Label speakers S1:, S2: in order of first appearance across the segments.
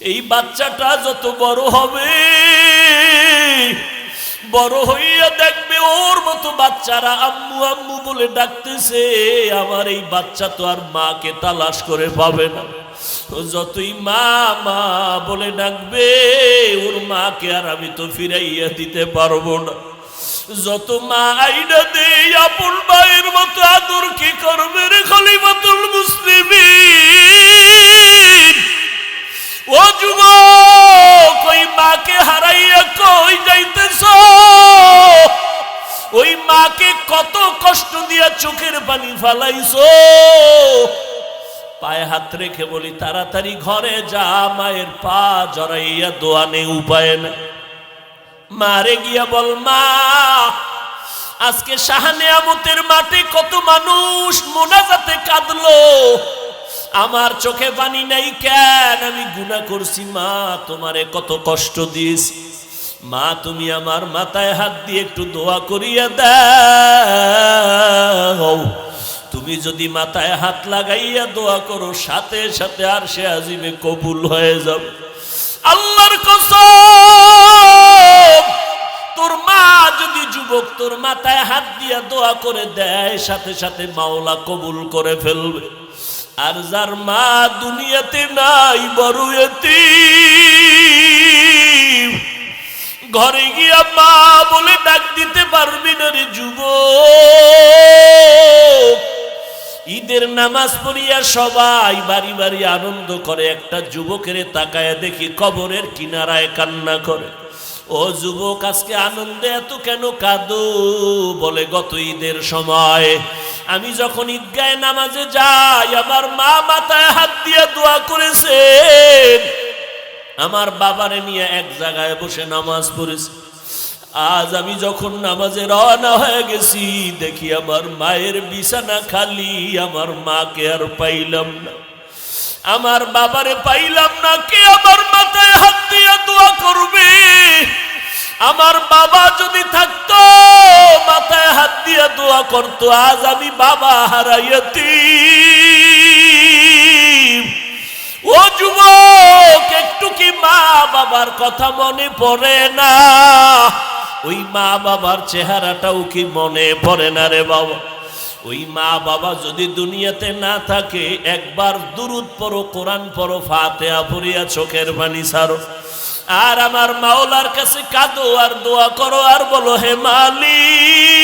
S1: এই বাচ্চাটা যত বড় হবে, বড় হইয়া দেখবে ওর মতো বাচ্চারা আম্মু আম্মু বলে ডাকতেছে। আমার এই বাচ্চা তো আর মাকে তালাশ করে পাবে না। যতই মা মা বলে ডাকবে, ওর মাকে আর আমি তো ফিরাইয়া দিতে পারব না। যত মা আইনা দে আপন মায়ের মতো আদর কি করবে রে খলিফাতুল মুসলিমিন? ও যুবক, ওই মাকে হারাইয়া কই যাইতেছ? ওই মাকে কত কষ্ট দিয়া চোখের পানি ফালাইছো? পায়ে হাত রেখে বলি, তাড়াতাড়ি ঘরে যা, মায়ের পা জড়াইয়া দোয়া দোয়ানে উপায় না মারে গিয়া বল, মা, আজকে শাহানে আমতের মাঠে কত মানুষ মোনাজাতে কাঁদলো। আমার চোখে পানি নাই কেন? আমি গুণা করছি, মা, তোমারে কত কষ্ট দিয়েছি মা, তুমি আমার মাথায় হাত দিয়ে একটু দোয়া করিয়া দাও। তুমি যদি মাথায় হাত লাগাইয়া দোয়া করো, সাথে সাথে আর সে আজিমে কবুল হয়ে যাবে। আল্লাহর কসম, তোর মা যদি যুবক, তোর মাথায় হাত দিয়া দোয়া করে দেয়, সাথে সাথে মাওলা কবুল করে ফেলবে। আর যার মা দুনিয়াতে নাই, বড় ঘরে গিয়া মা বলে ডাক দিতে পারবি না রে যুব ঈদের নামাজ পড়িয়া সবাই বাড়ি বাড়ি আনন্দ করে, একটা যুবকের তাকায় দেখি কবরের কিনারায় কান্না করে। ও যুবক, আজকে আনন্দে এত কেন কাঁদো? বলে, গত ঈদের সময় আমি যখন ঈদগায় নামাজে যাই, আমার মা মাথায় হাত দিয়ে দোয়া করেছেন। আমার বাবারে নিয়ে এক জায়গায় বসে নামাজ পড়েছে। আজ আমি যখন নামাজে রওনা হয়ে গেছি, দেখি আমার মায়ের বিছানা খালি, আমার মাকে আর পাইলাম না। আমার বাবারে পাইলাম না, কে আমার মাথায় হাত দিয়ে দোয়া করবে? আমার বাবা যদি থাকতো, মাথায় হাত দিয়ে দোয়া করতো, আজ আমি বাবা হারাইয়াতি ও যুবক, একটু কি মা বাবার কথা মনে পড়ে না? ওই মা বাবার চেহারাটাও কি মনে পড়ে না রে বাবা? ওই মা বাবা যদি দুনিয়াতে না থাকে, একবার দুরুদ পড়ো, কোরআন পড়ো, ফাতেহা পড়িয়া চোখের পানি ছাড়ো। আর আমার মাওলার কাছে কাঁদো, আর দোয়া করো, আর বলো, হে মালিক,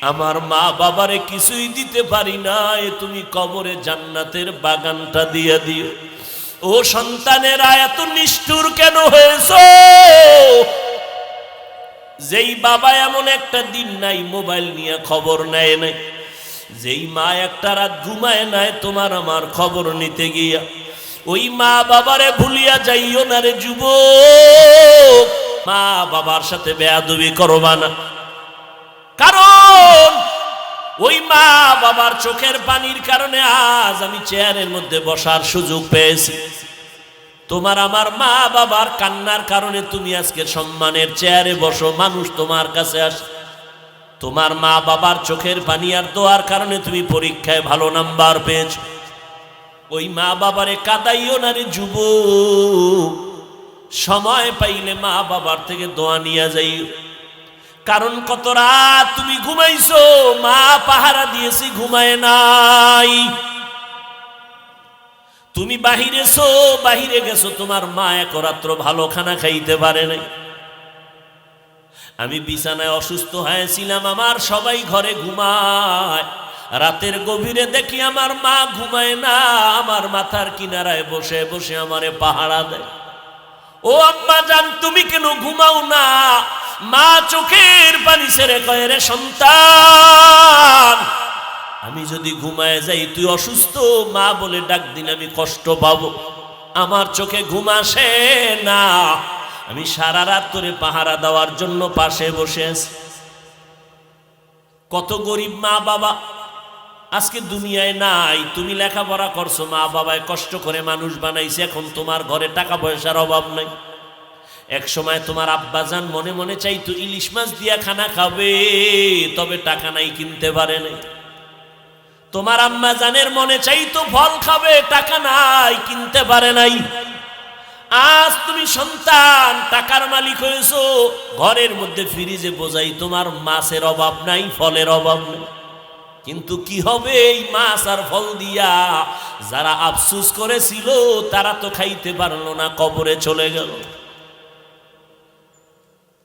S1: আমার মা বাবারে কিছুই দিতে পারি না, এ তুমি কবরে জান্নাতের বাগানটা দিয়ে দিও। ও সন্তানেরা, এত নিষ্ঠুর কেন হয়েছ? যেই বাবা এমন একটা দিন নাই, মোবাইল নিয়ে খবর নেয় নাই। যেই মা একটা রাত ঘুমায় নাই, তোমার আমার খবর নিতে গিয়া। ওই মা বাবারে ভুলিয়া যাইও না রে যুব মা বাবার সাথে বেয়াদবি করবা না। কারণ ওই মা বাবার চোখের পানির কারণে আজ আমি চেয়ারের মধ্যে বসার সুযোগ পেয়েছি। তোমার আমার মা বাবার কান্নার কারণে তুমি আজকে সম্মানের চেয়ারে বসো, মানুষ তোমার কাছে আসে। তোমার মা বাবার চোখের পানি আর দোয়ার কারণে তুমি পরীক্ষায় ভালো নাম্বার পেয়েছ। ওই মা বাবারে কাদাইও না রে যুব সময় পাইলে মা বাবার থেকে দোয়া নিয়ে যাই। কারণ কত রাত তুমি ঘুমাইছো, মা পাহারা দিয়েছি, ঘুমায় নাই। তুমি বাহিরেছো বাহিরে গেছো, তোমার মা এক রাত্র ভালো খানা খাইতে পারে নাই। আমি বিছানায় অসুস্থ হয়েছিলাম, আমার সবাই ঘরে ঘুমায়। রাতের গভীরে দেখি আমার মা ঘুমায় না, আমার মাথার কিনারায় বসে বসে আমারে পাহারা দেয়। ও আম্মা জান, তুমি কেন ঘুমাও না? মা চোখের পানি ছেড়ে কয়ে, রে সন্তান আমি যদি ঘুমায় যাই, তুই অসুস্থ? মা বলে, ডাক দিন, আমি কষ্ট পাবো। আমার চোখে ঘুম আসে না। আমি সারা রাত করে পাহারা দেওয়ার জন্য পাশে বসে আছি। কত গরিব মা বাবা। আজকে দুনিয়ায় নাই, তুমি লেখাপড়া করছ, মা বাবায় কষ্ট করে মানুষ বানাইছে, এখন তোমার ঘরে টাকা পয়সার অভাব নাই। এক সময় তোমার আব্বাজান মনে মনে চাইতো, ইলিশ মাছ দিয়া খানা খাবে, তবে টাকা নাই, কিনতে পারে নাই। তোমার আম্মা জানের মনে চাই তো ফল খাবে, টাকা নাই, কিনতে পারে নাই। আজ তুমি সন্তান, টাকার মালিক হয়েছো, ঘরের মধ্যে ফ্রিজে বোঝাই তোমার মাছের অভাব নাই, ফলের অভাব নেই। কিন্তু কি হবে এই মাছ আর ফল দিয়া? যারা আফসুস করেছিল, তারা তো খাইতে পারল না, কবরে চলে গেল।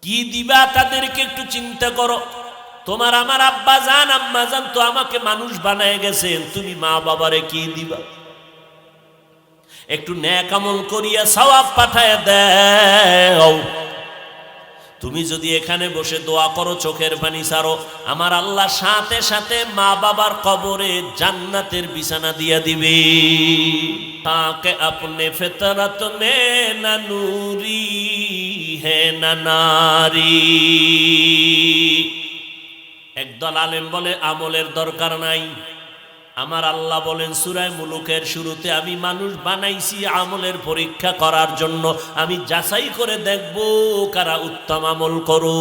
S1: কি দিবা তাদেরকে একটু চিন্তা করো। তোমার আমার আব্বা জান, আম্মা জান তো আমাকে মানুষ বানায় গেছেন। তুমি মা বাবারে কি দিবা? একটু ন্যাক আমল করিয়া সওয়াব পাঠায় দেও। তুমি যদি এখানে বসে দোয়া করো, চোখের পানি সারো, আমার আল্লাহ সাথে সাথে মা বাবার কবরে জান্নাতের বিছানা দিয়া দিবে। তাকে আপনি ফেতরত মে না নূরি, হে না নারী। একদল আলেম বলে, আমলের দরকার নাই। আমার আল্লাহ বলেন সুরায় মুলুকের শুরুতে আমি মানুষ বানাইছি আমলের পরীক্ষা করার জন্য। আমি যাচাই করে দেখব কারা উত্তম আমল করো।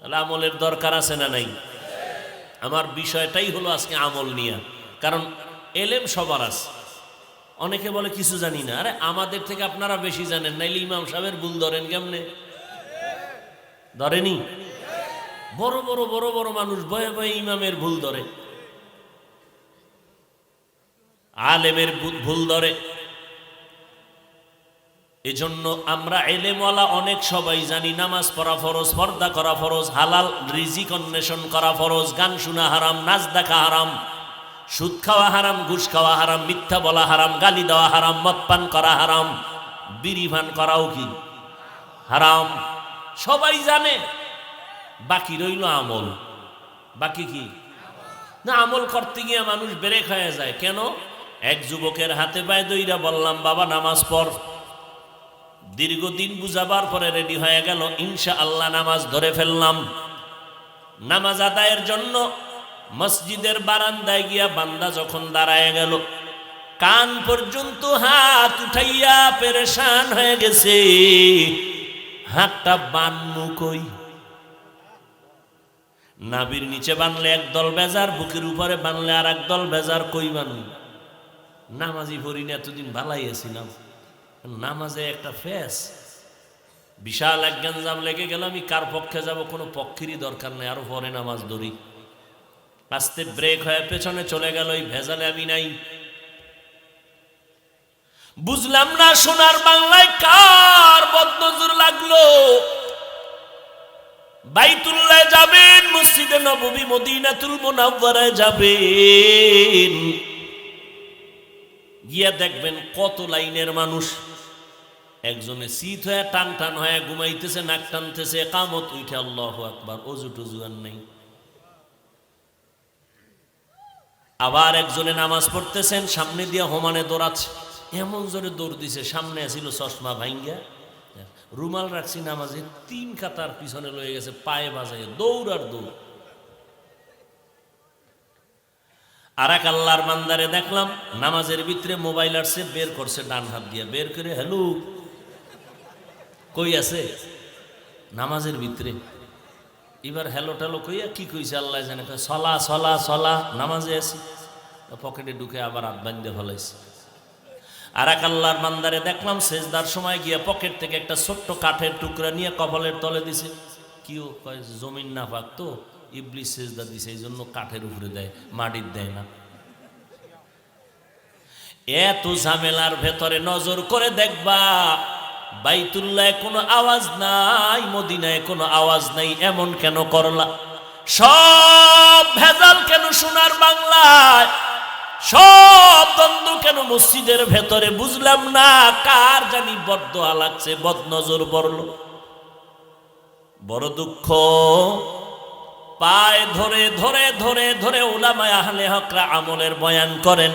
S1: তাহলে আমলের দরকার আছে না নাই? আমার বিষয়টাই হলো আজকে আমল নিয়ে। কারণ এলেম সবার আছে। অনেকে বলে, কিছু জানি না। আরে, আমাদের থেকে আপনারা বেশি জানেন, নাইলে ইমাম সাহেবের ভুল ধরেন কেমনে? ধরেনি? বড় বড় বড় বড় মানুষ ভয়ে ভয়ে ইমামের ভুল ধরে। আলেমের ভুল- ধরে। এজন্য আমরা এলেমওয়ালা অনেক সবাই জানি, নামাজ পড়া ফরজ, পর্দা করা ফরজ, হালাল রিজিক অন্বেষণ করা ফরজ, গান শোনা হারাম, নাচ দেখা হারাম, সুদ খাওয়া হারাম, ঘুষ খাওয়া হারাম, মিথ্যা বলা হারাম, গালি দেওয়া হারাম, মদ পান করা হারাম, বিড়ি পান করাও কি? হারাম। সবাই জানে। বাকি রইল আমল। বাকি কি? না, আমল করতে গিয়ে মানুষ বেরেক হয়ে যায়। কেন? এক যুবকের হাতে পায়ে দইরা বললাম, বাবা, নামাজ পড়। দীর্ঘদিন বুঝাবার পরে রেডি হয়ে গেল ইনশা আল্লাহ নামাজ ধরে ফেললাম। নামাজ আদায়ের জন্য মসজিদের বারান্দায় গিয়া বান্দা যখন দাঁড়ায় গেল, কান পর্যন্ত হাত উঠাইয়া পেরেশান হয়ে গেছে। হাতটা বান্নু কই? নাবির নিচে বানলে একদল বেজার, বুকের উপরে বানলে আর একদল বেজার, কই বানু? নামাজি ভরি না, এতদিন ভালাই আছিলাম। নামাজে একটা ফেস। বিশাল এক গঞ্জাম লেগে গেল, আমি কার পক্ষে যাব, কোনো পক্ষেরই দরকার নেই, আরও পরে নামাজ ধরি। আস্তে ব্রেক হয়ে পেছনে চলে গেল, ওই ভেজালে আমি নাই। বুঝলাম না, সোনার বাংলায় কার বদনজর লাগল? বাইতুল্লাহ যাবেন, মসজিদে নববী মদিনাতুল মুনাওয়ারায় যাবেন। গিয়া দেখবেন কত লাইনের মানুষ। একজনে শীত হয়ে টান টান হয়ে ঘুমাইতেছে, নাক টানতেছে কামত উঠে আল্লাহ আকবার, অজু টুজু আর নেই। আবার একজনে নামাজ পড়তেছেন, সামনে দিয়ে হোমানে দৌড়াচ্ছে, এমন জোরে দৌড় দিছে, সামনে আসিল চশমা ভাঙ্গা রুমাল রাখছি নামাজে, তিন কাতার পিছনে লয়ে গেছে, পায়ে বাজায়, দৌড় আর দৌড়। আর এক আল্লাহর মান্দারে দেখলাম, নামাজের ভিতরে মোবাইল আসছে, বের করছে ডান হাত দিয়ে, বের করে, হ্যালো, কই আছে? নামাজের ভিতরে। এবার হ্যালো ট্যালো কইয়া কি কইছে আল্লাহ জানে? সলা সলা সলা, নামাজে আছি। পকেটে ঢুকে আবার হাত বান্ধে ফেলাইছে। আর এক আল্লাহর মান্দারে দেখলাম সেজদার সময় গিয়ে পকেট থেকে একটা ছোট্ট কাঠের টুকরা নিয়ে কপালের তলে দিছে। কিও কয়, জমিন না পাক তো, ইবলিস সেজদা দিছে এই জন্য কাঠের উপরে দেয়, মাটির দেয় না। এত ঝামেলার ভেতরে নজর করে দেখবা বাইতুল্লায় কোনো আওয়াজ নাই, মদিনায় কোনো আওয়াজ নাই, এমন কেন করলা? সব ভেজাল কেন সোনার বাংলায়? সব দ্বন্দ্ব কেন মসজিদের ভেতরে? বুঝলাম না, কার জানি লাগছে বদ নজর বড়ল বড় দুঃখ। পায় ধরে ধরে ধরে ধরে ওলামায় আহলে হকরা আমলের বয়ান করেন।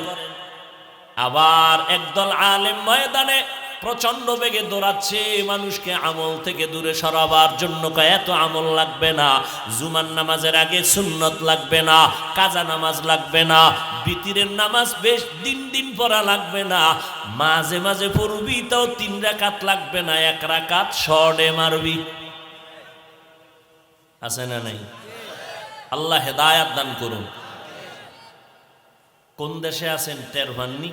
S1: আবার একদল আলেম ময়দানে প্রচণ্ড বেগে দৌড়াচ্ছে, মানুষকে আমল থেকে দূরে সরাবার জন্য এত আমল লাগবে না, জুমার নামাজের আগে সুন্নত লাগবে না, কাজা নামাজ লাগবে না, বিতিরের নামাজ বেশ দিন দিন পড়া লাগবে না, মাঝে মাঝে পড়বি তাও তিন রাকাত লাগবে না, এক রাকাত শর্টে মারবি। আছে না নাই? আল্লাহ হেদায়াত দান করুন। কোন দেশে আছেন টের পাননি?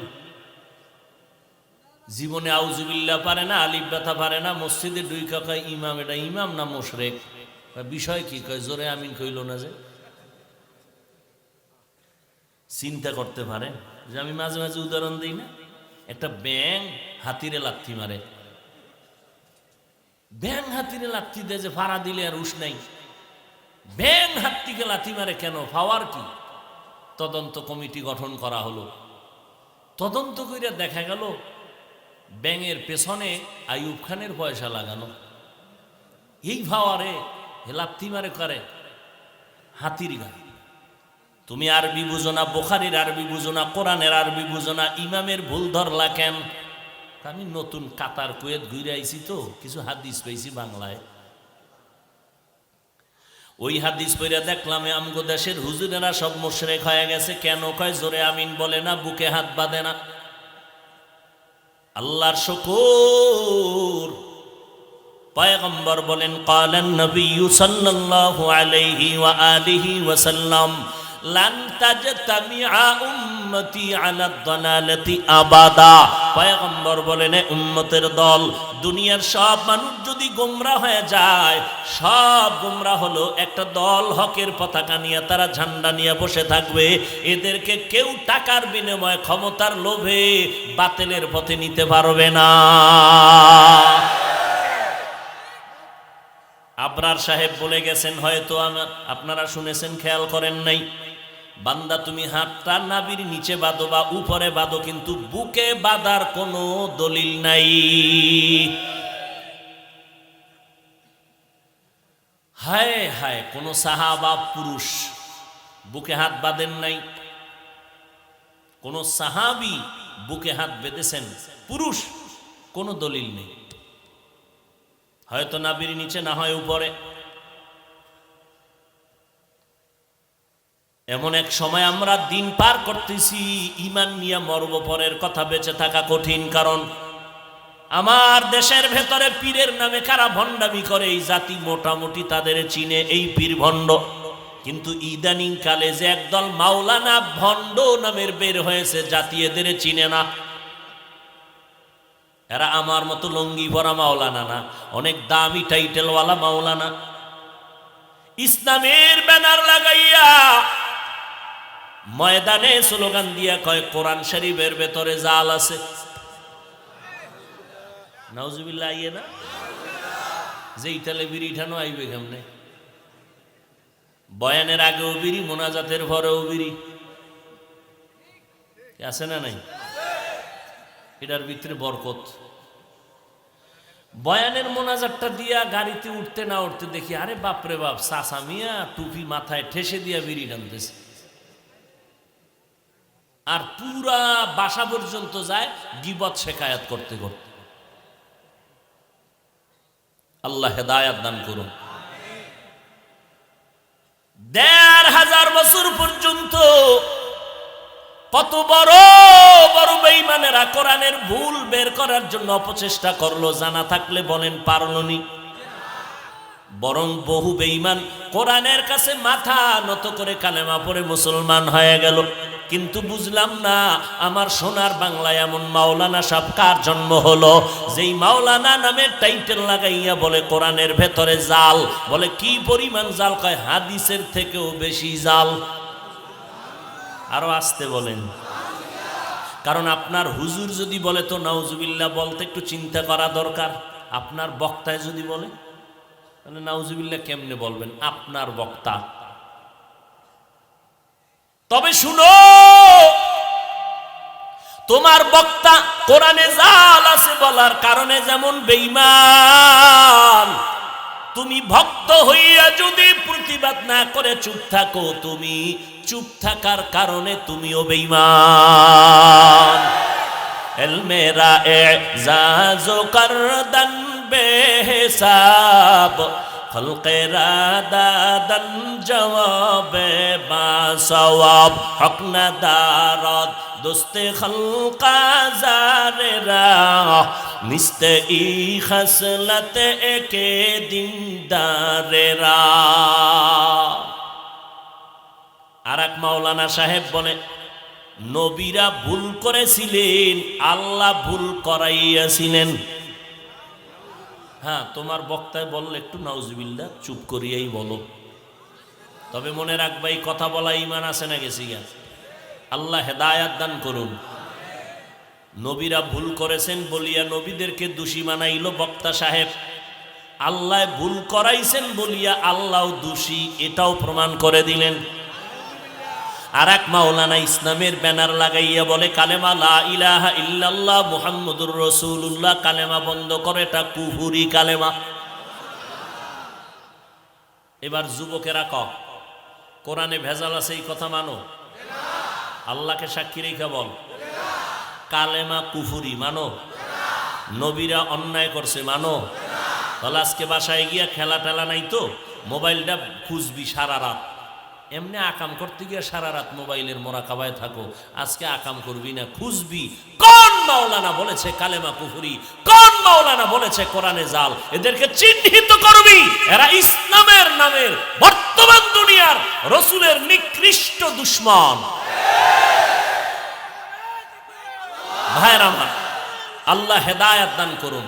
S1: জীবনে আউজুবিল্লা পারে না, আলিফ ব্যথা পারে না, মসজিদে দুই কাকা ইমাম, এটা ইমাম না মোশরেক? বিষয় কি? কয়, জোরে আমিন কইল না যে। চিন্তা করতে পারে, যে আমি মাঝে মাঝে উদাহরণ দিই না? একটা ব্যাং হাতিরে লাথি মারে। ব্যাং হাতিরে লাথি দেয় যে ভাড়া দিলে আর উস নাই। ব্যাং হাতিকে লাথি মারে কেন? পাওয়ার কি? তদন্ত কমিটি গঠন করা হলো। তদন্ত করে দেখা গেল ব্যাঙের পেছনে আইয়ুব খানের পয়সা লাগানো। এই ভাওয়ারে হেলাপ্তি মারে করে হাতির গান তুমি আরবি বুঝো না, বোখারির আরবি বুঝো না, কোরআনের আরবি বুঝো না, ইমামের ভুল ধরলা কেন? আমি নতুন কাতার কুয়েত ঘুরে আইছি তো, কিছু হাদিস পেয়েছি বাংলায়। ওই হাদিস পইরা দেখলাম আমগো দেশের হুজুরেরা সব মোশরেক হয়ে গেছে। কেন কয়, জোরে আমিন বলে না, বুকে হাত বাঁধে না। আল্লাহর শুকুর। পয়গম্বর বলেন কালান নবী সাল্লাল্লাহু আলাইহি ওয়া আলিহি ওয়া সাল্লাম লান তাজতামিআ উম্মতি আলা দালালাতি আবাদা। পয়গম্বর বলেন উম্মতের দল, দুনিয়ার সব মানুষ যদি গোমরা হয়ে যায়, সব গোমরা হলো একটা দল, হকের পতাকা নিয়ে তারা ঝান্ডা নিয়ে বসে থাকবে। এদেরকে কেউ টাকার বিনিময়ে ক্ষমতার লোভে বাতিলের পথে নিতে পারবে না। আবরার সাহেব বলে গেছেন, হয়তো আপনারা শুনেছেন, খেয়াল করেন নাই। বান্দা, তুমি হাতটা নাবির নিচে বাঁধো বা উপরে বাঁধো, কিন্তু বুকে বাঁধার কোনো দলিল নাই। হায় হায়, কোন সাহাবা পুরুষ বুকে হাত বাঁধেন নাই। কোন সাহাবি বুকে হাত বেঁধেছেন, পুরুষ কোনো দলিল নেই। হয়তো নাবির নিচে, না হয় উপরে। এমন এক সময় আমরা দিন পার করতেছি ইমান নিয়ে মরব পরের কথা বেঁচে থাকা কঠিন কারণ। আমার দেশের ভেতরে পীরের নামে কারা ভণ্ডামি করে, এই জাতি মোটামুটি তাদের চিনে এই পীর ভণ্ড। কিন্তু ইদানিং কালে যে একদল মাওলানা ভণ্ড নামের বের হয়েছে, জাতি এদের চিনে না। এরা আমার মতো লঙ্গি ভরা মাওলানা না, অনেক দামি টাইটেলওয়ালা মাওলানা। ইসলামের ব্যানার লাগাইয়া ময়দানে স্লোগান দিয়া কয়, কোরআন শরীফের ভেতরে জাল আছে। নাউজুবিল্লাহ, আইয়ে না? বিড়ি ঠানো, আইবে কেমনে? বয়ানের আগেও বিড়ি, মোনাজাতের পরেও বিড়ি। আছে না নাই? এটার ভিতরে বরকত। বয়ানের মোনাজারটা দিয়া গাড়িতে উঠতে না উঠতে দেখি, আরে বাপরে বাপ সাসা মিয়া, টুপি মাথায় ঠেসে দিয়া বিড়ি টানতেছে। আর পুরা বাসা পর্যন্ত যায় গিবত শেখায়াত করতে করতে। আল্লাহ হেদায়াত দান করুন। দেড় হাজার বছর পর্যন্ত কত বড় বড় বেঈমানেরা কোরআনের ভুল বের করার জন্য অপচেষ্টা করল, জানা থাকলে বলেন পারলনি বরং বহু বেঈমান কোরআনের কাছে মাথা নত করে কালেমা পরে মুসলমান হয়ে গেল। কিন্তু বুঝলাম না, আমার সোনার বাংলায় এমন মাওলানা সাহ কার জন্ম হলো? যেই মাওলানা নামের টাইটেল লাগাইয়া বলে কোরআনের ভেতরে জাল, বলে কি পরিমাণ জাল? কয়, হাদিসের থেকেও বেশি জাল। আরও আসতে বলেন। কারণ আপনার হুজুর যদি বলে তো নাউজুবিল্লাহ বলতে একটু চিন্তা করা দরকার। আপনার বক্তায় যদি বলে, তাহলে নাউজুবিল্লাহ কেমনে বলবেন? আপনার বক্তা। তবে শুনো, তোমার বক্তা কোরআনে জাল আছে বলার কারণে যেমন বেঈমান। তুমি ভক্ত হইয়া যদি প্রতিবাদ না করে চুপ থাকো, তুমি চুপ থাকার কারণে তুমিও বেঈমান। এল মেরা এজাজো করদন বেহিসাব খলকেরা দাদন জবাবে বা সওয়াব হক না দারদ দোস্তে খলকা জারেরা নিস্তে ই খসলতে একে দিন দারেরা আর মাওলানা সাহেব বলে, নবীরা ভুল করেছিলেন, আল্লাহ ভুল করাইয়াছিলেন। হ্যাঁ তোমার বক্তায় বললে একটু নাউজবিল্লা চুপ করিয়াই বলো। তবে মনে রাখবা, এই কথা বলা ইমান আছে না গেছি গা। আল্লাহ হেদায়াত দান করুন। নবীরা ভুল করেছেন বলিয়া নবীদেরকে দোষী মানাইল বক্তা সাহেব। আল্লাহ ভুল করাইছেন বলিয়া আল্লাহ দোষী, এটাও প্রমাণ করে দিলেন। আর এক মাওলানা ইসলামের ব্যানার লাগাইয়া বলে, কালেমা লা ইলাহা ইল্লাল্লাহ মুহাম্মদুর রসুল্লাহ কালেমা বন্ধ করে, এটা কুহুরি কালেমা। এবার যুবকেরা ক কোরআনে ভেজাল আছে, এই কথা মানো? আল্লাহকে সাক্ষী রেখে বল। কালেমা কুফুরি, মানো? নবীরা অন্যায় করছে, মানো? তাহলে আজকে বাসায় গিয়া খেলা টেলা নাই তো? মোবাইলটা খুঁজবি সারা রাত। এমনি আকাম করতে গিয়ে সারা রাত মোবাইলের মোরাকাবায় থাকো। আজকে আকাম করবি না, খুঁজবি। কোন মাওলানা বলেছে কালেমা কুফুরি? কোন মাওলানা বলেছে কোরআনে জাল? এদেরকে চিহ্নিত করবি। এরা ইসলামের নামের বর্তমান দুনিয়ার রসুলের নিকৃষ্ট দুশ্মন। ভাইয়ের আমার, আল্লাহ হেদায়াত দান করুন।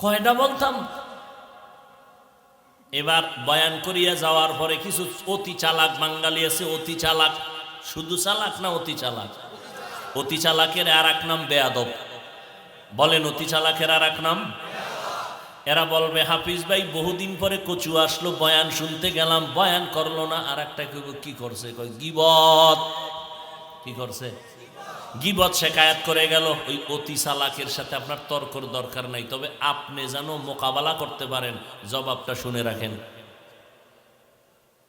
S1: কয়টা বলতাম? এবার বয়ান করিয়া যাওয়ার পরে কিছু অতি চালাক বাঙালি আছে, অতি চালাক। শুধু চালাক না অতি চালাক? অতি চালাকের আর এক নাম বেয়াদব। বলেন, অতি চালাকের আর এক নাম? এরা বলবে, হাফিজ ভাই, বহুদিন পরে কচু আসলো, বয়ান শুনতে গেলাম, বয়ান করল না। আর একটা কি করছে? কয়, গিবত। কি করছে? গিবত শেখায়াত করে গেল। ওই অতি চালাকের সাথে আপনার তর্কর দরকার নাই। তবে আপনি যেন মোকাবেলা করতে পারেন, জবাবটা শুনে রাখেন।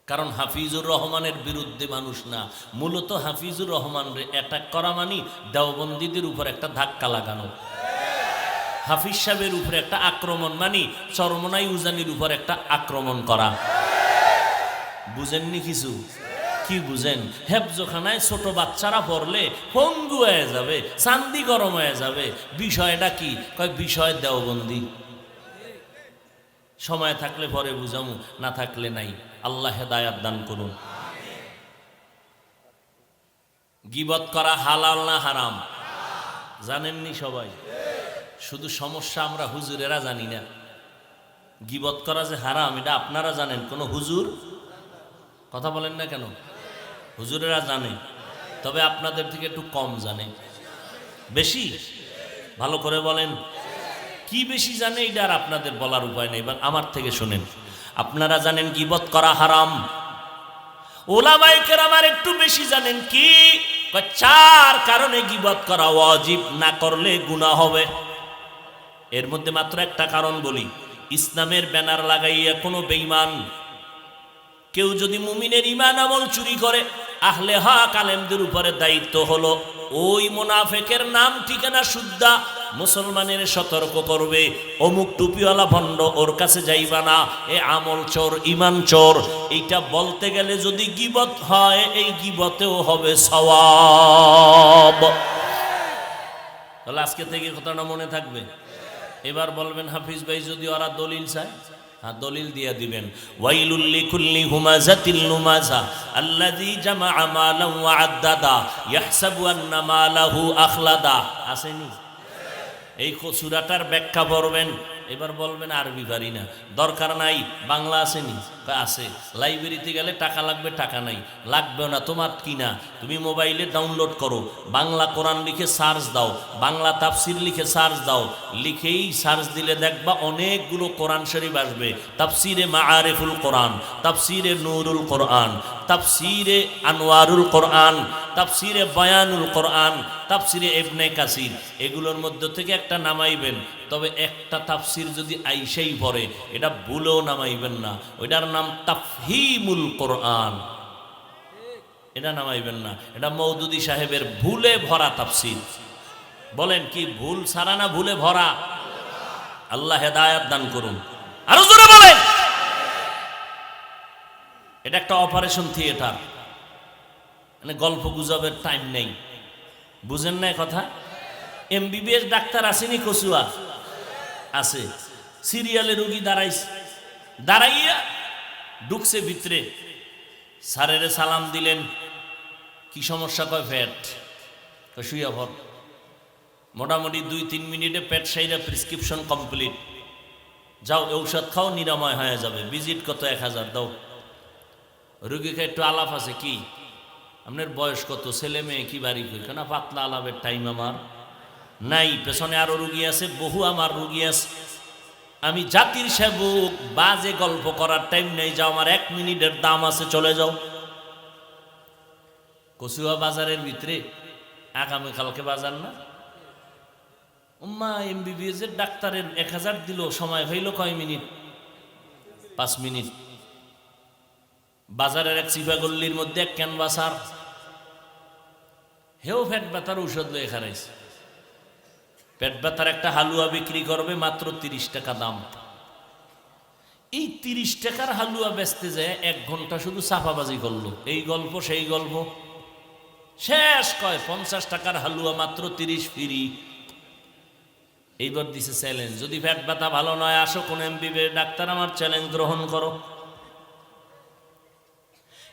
S1: কারণ হাফিজুর রহমানের বিরুদ্ধে মানুষ না। মূলত হাফিজুর রহমান অ্যাটাক করা মানি দেওবন্দীদের উপর একটা ধাক্কা লাগানো। হাফিজ সাহেবের উপরে একটা আক্রমণ মানি চরমনাই উজানির উপর একটা আক্রমণ করা। বুঝেননি কিছু? কি বুঝেন? হেফজোখানায় ছোট বাচ্চারা পড়লে পঙ্গু হয়ে যাবে, চান্দি গরম হয়ে যাবে। বিষয়টা কি? কয়, বিষয় দেওবন্দি। সময় থাকলে পরে বুঝামু, না থাকলে নাই। আল্লাহ হেদায়াত দান করুন। গিবত করা হালাল না হারাম? জানেননি সবাই? শুধু সমস্যা আমরা হুজুরেরা জানি না। গিবত করা যে হারাম, এটা আপনারা জানেন, কোনো হুজুর? কথা বলেন না কেন? হুজুরেরা জানে, তবে আপনাদের থেকে একটু কম জানে। বেশি? ভালো করে বলেন। কি বেশি জানে এটা আর আপনাদের বলার উপায় নেই, এবার আমার থেকে শোনেন। আপনারা জানেন গিবত করা হারাম? ওলামাই কেরামার একটু বেশি জানেন কি? চার কারণে গিবত করা অজীব না করলে গুনাহ হবে। এর মধ্যে মাত্র একটা কারণ বলি, ইসলামের ব্যানার লাগাইয়া কোনো বেঈমান কেউ যদি মুমিনের ইমান আমল চুরি করে, আহলে হক আলেমদের উপরে দায়িত্ব হলো, ওই মোনাফেকের নাম ঠিকানা শুদ্ধা, মুসলমানের সতর্ক করবে, অমুক টুপিওয়ালা ভণ্ড ওর কাছে যাইবা না, এ আমল চোর ইমান চোর, এইটা বলতে গেলে যদি গিবত হয়, এই গিবতেও হবে সওয়াব। তাহলে আজকে থেকে কথাটা মনে থাকবে? এবার বলবেন, হাফিজ ভাই, যদি ওরা দলিল চায়? হ্যাঁ দলিল দিয়া দিবেন। ওয়াইলুল্লি কুল্লি হুমাজাতিল নুমাজা আল্লাযী জামা মালান ওয়া আদাদা ইয়াহসাবু আন্না মালাহু আখলাদা। আসেনি? এই সুরাটার ব্যাখ্যা পড়বেন। এবার বলবেন আরবি পারি না। দরকার নাই, বাংলা আসেনি। আছে। লাইব্রেরিতে গেলে টাকা লাগবে, টাকা নাই। লাগবেও না, তোমার কি না? তুমি মোবাইলে ডাউনলোড করো। বাংলা কোরআন লিখে সার্চ দাও। বাংলা তাফসির লিখে সার্চ দাও। লিখেই সার্চ দিলে দেখবা অনেকগুলো কোরআন শরীফ আসবে। তাফসিরে মাআরিফুল কোরআন, তাফসিরে নুরুল কোরআন, তাফসিরে আনোয়ারুল কোরআন, তাফসিরে বয়ানুল কোরআন, তাফসিরে এবনে কাসির। এগুলোর মধ্য থেকে একটা নামাইবেন। তবে একটা তাফসির যদি আইসেই পড়ে, এটা ভুলেও নামাইবেন না। ওইটার নাম তাফহিমুল কোরআন। এটা নামাইবেন না। এটা মৌদুদি সাহেবের ভুলে ভরা তাফসির। বলেন কি, ভুল সারা না ভুলে ভরা? আল্লাহ হেদায়াত দান করুন। আরও জোরে বলেন! এটা একটা অপারেশন থিয়েটার। মানে গল্প গুজবের টাইম নেই। বুঝেন না কথা? এমবিবিএস ডাক্তার আসেনি কচুয়া। আছে। সিরিয়ালে রুগী দাঁড়াইছে। দাঁড়াইয়া ঢুকছে ভিতরে। স্যারেরে সালাম দিলেন। কি সমস্যা? কয়, ফ্যাট। শুইয়া ভর মোটামুটি দুই তিন মিনিটে পেট সাইরা প্রেসক্রিপশন কমপ্লিট। যাও, ঔষধ খাও, নিরাময় হয়ে যাবে। ভিজিট কত এক হাজার, দাও। রুগীকে একটু আলাপ আছে, কি? আপনার বয়স কত? ছেলে মেয়ে কি বাড়ি কই? কেন, পাতলা আলাপের টাইম আমার। নাই, পেছনে আরও রুগী আছে, বহু আমার রুগী আছে। আমি জাতির সেবক, বাজে গল্প করার টাইম নেই, যাও, আমার এক মিনিটের দাম আছে, চলে যাও। কচুয়া বাজারের ভিতরে আগামীকালকে বাজার না? উম্মা এমবিবিএস এর ডাক্তারের এক হাজার দিল, সময় হইল কয় মিনিট? পাঁচ মিনিট। বাজারের এক চিপাগল্লির মধ্যে এক ক্যানভাসার হেও ফ্যাট ব্যথার ঔষধ লয়ে খারাইছে। পেট ব্যথার একটা হালুয়া বিক্রি করবে মাত্র তিরিশ টাকা দাম। এই তিরিশ টাকার হালুয়া বেচতে যায় এক ঘণ্টা শুধু চাপাবাজি করল। এই গল্প, সেই গল্প। শেষ কয়, পঞ্চাশ টাকার হালুয়া মাত্র তিরিশ ফিরি। এইবার দিছে চ্যালেঞ্জ যদি পেট ব্যথা ভালো নয়, আসো কোন এমবিবি ডাক্তার আমার চ্যালেঞ্জ গ্রহণ করো।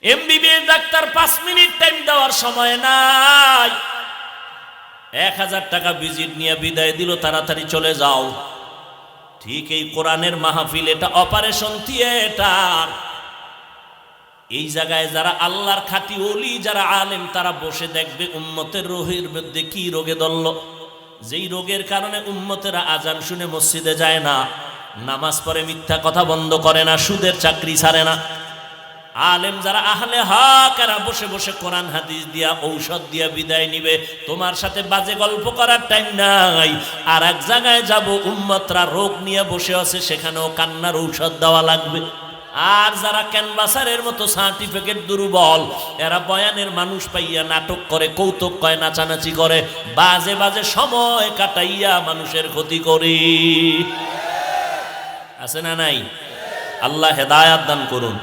S1: এমবিবি ডাক্তার পাঁচ মিনিট টাইম দেওয়ার সময় নাই। এক হাজার টাকা ভিজিট নিয়ে বিদায় দিল, তাড়াতাড়ি চলে যাও। ঠিক এই কোরআনের মাহফিল, এটা অপারেশন থিয়েটার এই জায়গায় যারা আল্লাহর খাতি ওলি, যারা আলেম, তারা বসে দেখবে উম্মতের রোহের মধ্যে কি রোগে দল্ল। যেই রোগের কারণে উম্মতেরা আজান শুনে মসজিদে যায় না, নামাজ পড়ে মিথ্যা কথা বন্ধ করে না, সুদের চাকরি ছাড়ে না। আলেম যারা আহলে হক, এরা বসে বসে কোরআন, হাদিস দিয়া, ঔষধ দিয়া বিদায় নিবে। তোমার সাথে বাজে গল্প করার টাইম নাই। আর এক জায়গায় যাব, উম্মতরা রোগ নিয়ে বসে আছে, সেখানেও কান্নার ঔষধ দেওয়া লাগবে। আর যারা ক্যানভাসারের মতো সার্টিফিকেট দুর্বল, এরা বয়ানের মানুষ পাইয়া নাটক করে, কৌতুক কয়, নাচানাচি করে। বাজে বাজে সময় কাটাইয়া মানুষের ক্ষতি করি। আছে না নাই? আল্লাহ হেদায়াত দান করুন।